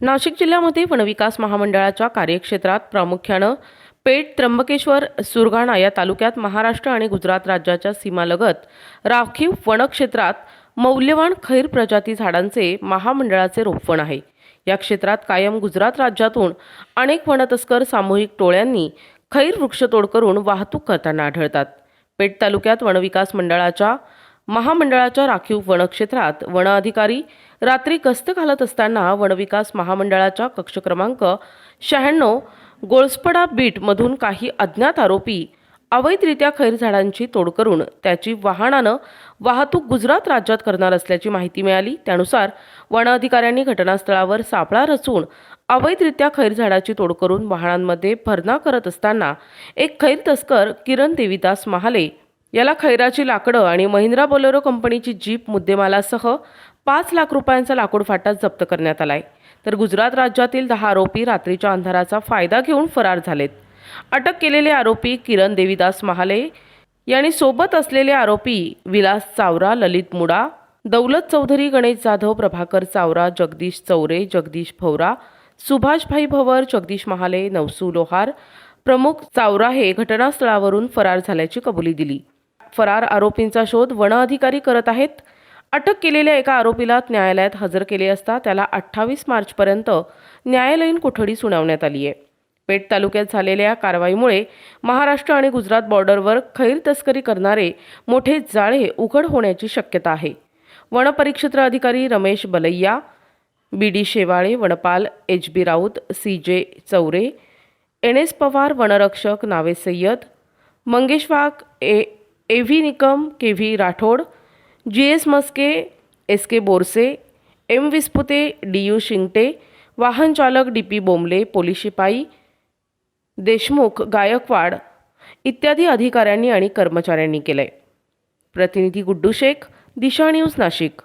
नाशिक जिल्ह्यामध्ये वनविकास महामंडळाच्या कार्यक्षेत्रात प्रामुख्यानं पेठ त्र्यंबकेश्वर सुरगाणा या तालुक्यात महाराष्ट्र आणि गुजरात राज्याच्या सीमालगत राखीव वनक्षेत्रात मौल्यवान खैर प्रजाती झाडांचे महामंडळाचे रोपवण आहे. या क्षेत्रात कायम गुजरात राज्यातून अनेक वनतस्कर सामूहिक टोळ्यांनी खैर वृक्षतोड करून वाहतूक करताना आढळतात. पेठ तालुक्यात वनविकास मंडळाच्या महामंडळाच्या राखीव वनक्षेत्रात वन अधिकारी रात्री गस्त घालत असताना वनविकास महामंडळाच्या कक्ष क्रमांक शहाण्णव गोळसपडा बीटमधून काही अज्ञात आरोपी अवैधरित्या खैर झाडांची तोड करून त्याची वाहनानं वाहतूक गुजरात राज्यात करणार असल्याची माहिती मिळाली. त्यानुसार वन अधिकाऱ्यांनी घटनास्थळावर सापळा रचून अवैधरित्या खैर झाडाची तोड करून वाहनांमध्ये भरणा करत असताना एक खैर तस्कर किरण देवीदास महाले याला खैराची लाकडं आणि महिंद्रा बोलेरो कंपनीची जीप मुद्देमालासह पाच लाख रुपयांचा लाकूड फाटा जप्त करण्यात आलाय. तर गुजरात राज्यातील दहा आरोपी रात्रीच्या अंधाराचा फायदा घेऊन फरार झालेत. अटक केलेले आरोपी किरण देवीदास महाले यांनी सोबत असलेले आरोपी विलास चावरा ललित मुडा दौलत चौधरी गणेश जाधव प्रभाकर चावरा जगदीश चौरे जगदीश भवरा सुभाषभाई भवर जगदीश महाले नवसू लोहार प्रमुख चावरा हे घटनास्थळावरून फरार झाल्याची कबुली दिली. फरार आरोपींचा शोध वन अधिकारी करत आहेत. अटक केलेल्या एका आरोपीला न्यायालयात हजर केले असता त्याला अठ्ठावीस मार्चपर्यंत न्यायालयीन कोठडी सुनावण्यात आली आहे. पेठ तालुक्यात झालेल्या कारवाईमुळे महाराष्ट्र आणि गुजरात बॉर्डरवर खैर तस्करी करणारे मोठे जाळे उघड होण्याची शक्यता आहे. वनपरिक्षेत्र अधिकारी रमेश बलैया बी डी शेवाळे वनपाल एच बी राऊत सी जे चौरे एन एस पवार वनरक्षक नावे Sayyad Mangesh Wagh A A V Nikam K V Rathod G S Maske S K Borse M Vispute D U Shingte वाहन चालक डी पी बोंबले पोलीस शिपाई देशमुख गायकवाड इत्यादी अधिकाऱ्यांनी आणि कर्मचाऱ्यांनी केलंय. प्रतिनिधी गुड्डू शेख दिशा न्यूज नाशिक.